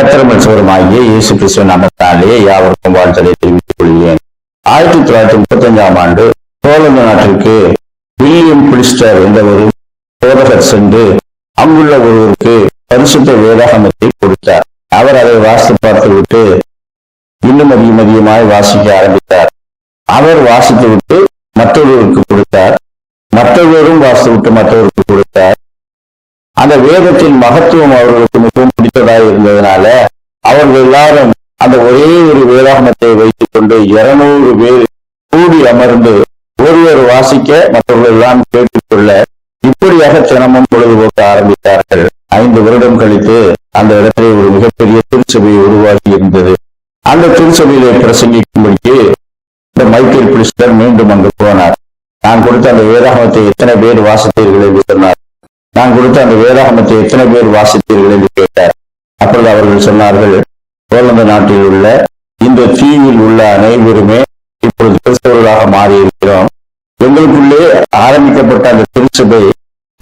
கத்திரமற்றவருமாகிய இயேசு கிறிஸ்துவ நாமத்தாலே யாவருக்கும் வாழ்த்தலை தெரிவித்துக் கொள்கிறேன். ஆயிரத்தி தொள்ளாயிரத்தி முப்பத்தி அஞ்சாம் ஆண்டு போலந்து நாட்டிற்கு வில்லியம் பிளிஸ்டர் என்ற ஒரு போதகர் சென்று அங்குள்ள ஒருவருக்கு பரிசுத்த வேதாகமத்தை கொடுத்தார். அவர் அதை வாசித்து பார்த்துவிட்டு இன்னும் அதிகம் அதிகமாய் வாசிக்க ஆரம்பித்தார். அவர் வாசித்து விட்டு மற்றொருவருக்கு கொடுத்தார். மற்றொருவரும் வாசித்து விட்டு மற்றவருக்கு அந்த வேதத்தின் மகத்துவம் அவர்களுக்கு மிகவும் பிடித்ததாக இருந்ததுனால அவர்கள் எல்லாரும் அந்த ஒரே ஒரு வேதாகமத்தை வைத்துக் கொண்டு இருநூறு பேர் கூடி அமர்ந்து ஒருவர் வாசிக்க மற்றவர்கள் எல்லாம் கேட்டுக்கொள்ள இப்படியாக தினமும் பொழுதுபோக்க ஆரம்பித்தார்கள். ஐந்து வருடம் கழித்து அந்த இடத்திலே ஒரு மிகப்பெரிய திருச்சபை உருவாகி இருந்தது. அந்த திருச்சபையிலே பிரசங்கிக்கும்படிக்கு இந்த மைக்கேல் பிரிஸ்டர் மீண்டும் அங்கு போனார். நான் கொடுத்த அந்த வேதாகமத்தை எத்தனை பேர் வாசித்தீர்கள் என்று சொன்னார். நான் கொடுத்த அந்த வேதாகமத்தை எத்தனை பேர் வாசித்தீர்கள் என்று கேட்டார். அப்பொழுது அவர்கள் சொன்னார்கள் போலந்து நாட்டில் உள்ள இந்த தீவில் உள்ள அனைவருமே இப்பொழுது கிறிஸ்தவர்களாக மாறியிருக்கிறோம். எங்களுக்குள்ளே ஆரம்பிக்கப்பட்ட அந்த திருச்சபை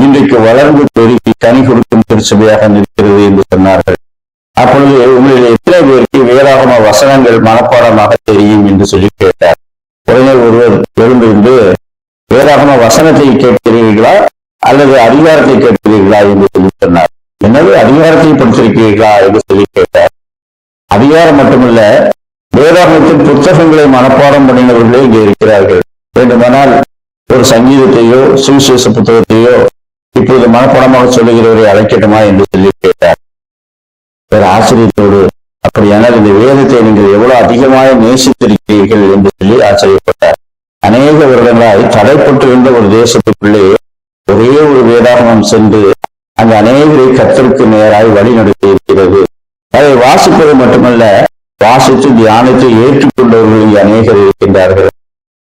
இன்றைக்கு வளர்ந்து பெருகி கனி கொடுக்கும் திருச்சபையாக நிற்கிறது என்று சொன்னார்கள். அப்பொழுது உங்களில் எத்தனை பேருக்கு வேதாகம வசனங்கள் மனப்பாடமாக தெரியும் என்று சொல்லி கேட்டார். உடனே ஒருவர் எழுந்திருந்து வேதாகம வசனத்தை கேட்கிறீர்களா? அல்லது அதிகாரத்தை கேட்கிறீர்களா என்று சொல்லி சொன்னார். என்னது அதிகாரத்தை படித்திருக்கிறீர்களா என்று சொல்லி கேட்டார். அதிகாரம் மட்டுமல்ல வேதாகத்தின் புத்தகங்களை மனப்பாடம் பண்ணினவர்களே இங்கே இருக்கிறார்கள். வேண்டுமானால் ஒரு சங்கீதத்தையோ சுவிசேஷ புத்தகத்தையோ இப்போது மனப்பாடமாக சொல்லுகிறவரை அழைக்கட்டுமா என்று சொல்லி கேட்டார். ஒரு ஆச்சரியத்தோடு அப்படியானால் இந்த வேதத்தை நீங்கள் எவ்வளவு அதிகமாக நேசித்திருக்கிறீர்கள்? என்று சொல்லி ஆச்சரியப்பட்டார். அநேக வருடங்களாய் தடைப்பட்டிருந்த ஒரு தேசத்துக்குள்ளே ஒரு வேதாகமம் சென்று அந்த அநேகரை கத்தருக்கு நேராய் வழி நடத்தி அதை வாசிப்பது மட்டுமல்ல வாசித்து தியானத்தை ஏற்றுக்கொண்டவர்கள் இங்கே அநேகர் இருக்கின்றார்கள்.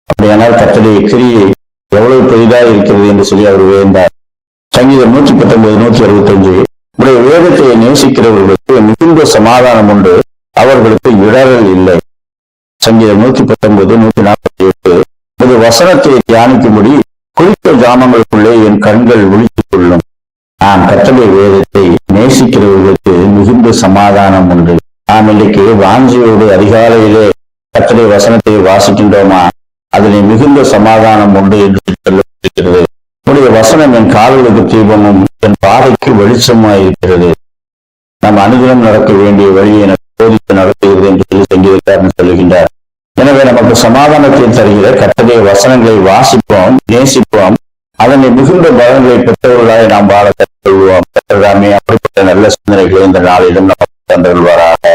அப்படியானால் கத்தடைய கிரியை எவ்வளவு பெரிதாக இருக்கிறது என்று சொல்லி அவர் வேண்டார். சங்கீதம் நூற்றி பத்தொன்பது நூற்றி அறுபத்தி அஞ்சு உடைய வேதத்தை நேசிக்கிறவர்களுக்கு மிகுந்த சமாதானம் உண்டு அவர்களுக்கு இடரல் இல்லை. சங்கீதம் நூற்றி பத்தொன்பது நூற்றி நாற்பத்தி எட்டு ஒரு வசனத்தை தியானிக்கும்படி குறித்த கிராமங்களுக்குள்ளே என் கண்கள் விழித்துக் நாம் கட்டளை வேதத்தை நேசிக்கிறவர்களுக்கு மிகுந்த சமாதானம் உண்டு. நாம் இன்றைக்கு வாஞ்சியோடு அதிகாலையிலே கட்டளை வசனத்தை வாசிக்கின்றோமா? அதனை மிகுந்த சமாதானம் உண்டு என்று சொல்லப்பட்டிருக்கிறது உடைய வசனம் என் காதலுக்கு தீபமும் என் பாதைக்கு வெளிச்சமாயிருக்கிறது நாம் அனுதினம் நடக்க வேண்டிய வழியை எனக்கு போதித்து நடத்துகிறது என்று சொல்லி சங்கீதக்காரன் சொல்லுகின்றார். எனவே நமக்கு சமாதானத்தை தருகிற கட்டளை வசனங்களை வாசிப்போம் நேசிப்போம். அதனை மிகுந்த பலன்களை பெற்றவர்களாக நாம் வாழ கற்றுக்கொள்வோம் அப்படிப்பட்ட நல்ல சிந்தனைகளை இந்த நாளிலும் நமக்கு தந்தருள்வாராக